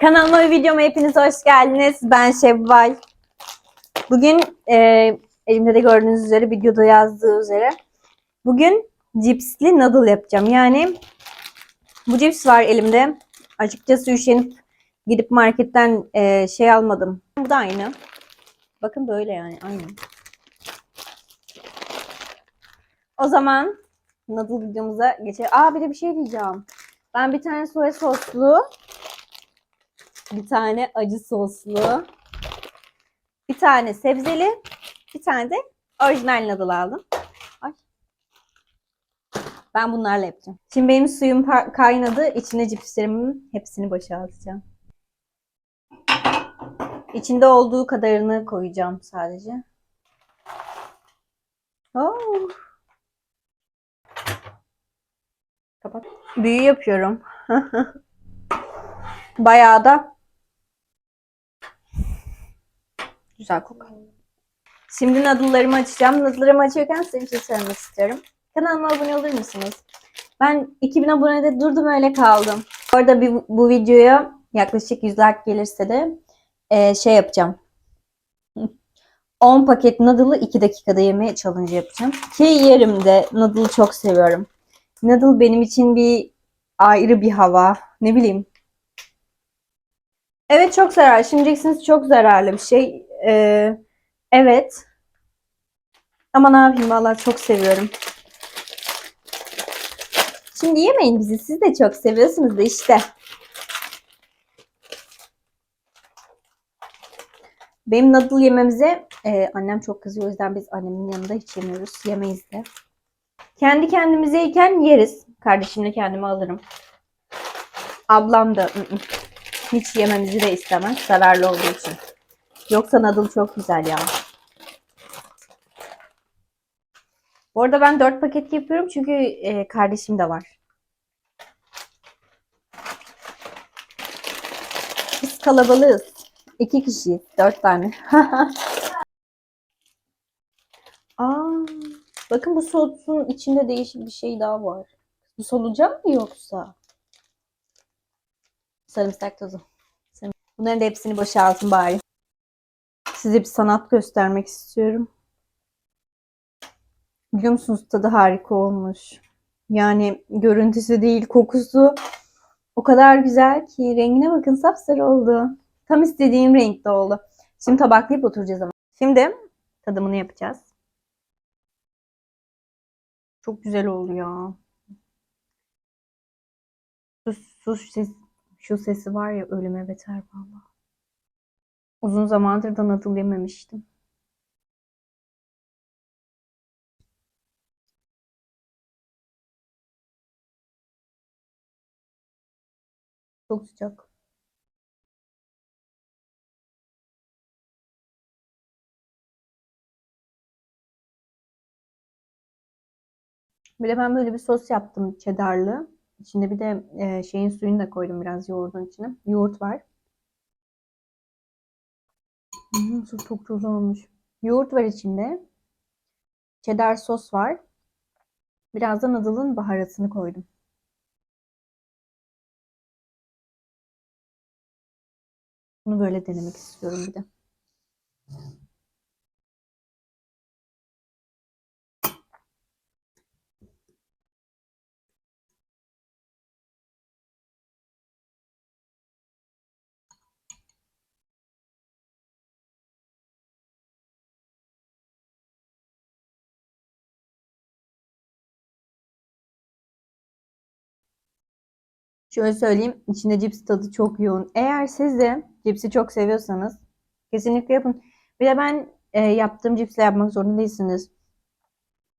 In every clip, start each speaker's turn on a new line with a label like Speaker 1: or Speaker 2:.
Speaker 1: Kanalıma ve videoma hepiniz hoş geldiniz. Ben Şevval. Bugün e, elimde de gördüğünüz üzere videoda yazdığı üzere bugün cipsli noodle yapacağım. Yani bu cips var elimde. Açıkçası üşenip gidip marketten e, şey almadım. Bu da aynı. Bakın böyle yani aynı. O zaman noodle videomuza geçelim. Aa bir de bir şey diyeceğim. Ben bir tane soya soslu bir tane acı soslu, bir tane sebzeli, bir tane de orijinal noodle aldım. Ay. Ben bunlarla yapacağım. Şimdi benim suyum kaynadı. İçine cipslerimin hepsini boşaltacağım. İçinde olduğu kadarını koyacağım sadece. Oh. Kapat. Büyü yapıyorum. Bayağı da güzel kokuyor. Şimdi noodle'larımı açacağım. Noodle'larımı açarken size bir şey söylemek istiyorum. Kanalıma abone olur musunuz? Ben 2000 abonede durdum öyle kaldım. Orada bir, bu videoya yaklaşık 100 like gelirse de e, şey yapacağım. 10 paket noodle'ı 2 dakikada yemeye challenge yapacağım. Ki yerim de noodle'ı çok seviyorum. Noodle benim için bir ayrı bir hava. Ne bileyim Evet çok zararlı. Şimdi çok zararlı bir şey. Ee, evet. Ama ne yapayım valla çok seviyorum. Şimdi yemeyin bizi. Siz de çok seviyorsunuz da işte. Benim noodle yememize e, annem çok kızıyor. O yüzden biz annemin yanında hiç yemiyoruz. Yemeyiz de. Kendi kendimizeyken yeriz. Kardeşimle kendime alırım. Ablam da ı-ı. Hiç yememizi de istemez. Zararlı olduğu için. Yoksa noodle çok güzel ya. Bu arada ben 4 paket yapıyorum çünkü e, kardeşim de var. Biz kalabalığız. 2 kişiyiz. 4 tane. Aa, bakın bu sosun içinde değişik bir şey daha var. Bu solucan mı yoksa? Sarımsak tozu. Bunların da hepsini boşaltın bari. Size bir sanat göstermek istiyorum. Biliyor musunuz tadı harika olmuş. Yani görüntüsü değil kokusu o kadar güzel ki rengine bakın sapsarı oldu. Tam istediğim renkte oldu. Şimdi tabaklayıp oturacağız ama. Şimdi tadımını yapacağız. Çok güzel oldu ya. Sus, sus ses, şu sesi var ya ölüme beter valla. Uzun zamandır da noodle yememiştim. Çok sıcak. Bir de ben böyle bir sos yaptım cheddarlı. İçinde bir de e, şeyin suyunu da koydum biraz yoğurdun içine. Yoğurt var. Hmm, çok güzel olmuş. Yoğurt var içinde. Cheddar sos var. Biraz da noodle'ın baharatını koydum. Bunu böyle denemek istiyorum bir de. Şöyle söyleyeyim, içinde cips tadı çok yoğun. Eğer siz de cipsi çok seviyorsanız kesinlikle yapın. Bir de ben e, yaptığım cipsle yapmak zorunda değilsiniz.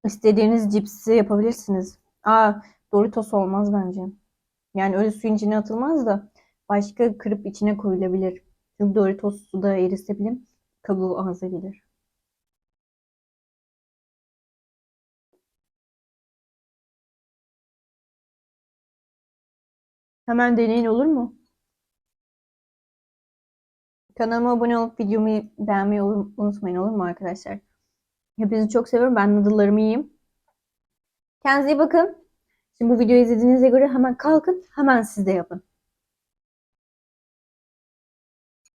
Speaker 1: İstediğiniz cipsi yapabilirsiniz. Aa, Doritos olmaz bence. Yani öyle suyun içine atılmaz da başka kırıp içine koyulabilir. Çünkü Doritos suda erisebilir, kabuğu ağza Hemen deneyin olur mu? Kanalıma abone olup videomu beğenmeyi unutmayın olur mu arkadaşlar? Hepinizi çok seviyorum. Ben noodle'larımı yiyeyim. Kendinize iyi bakın. Şimdi bu videoyu izlediğinize göre hemen kalkın. Hemen siz de yapın.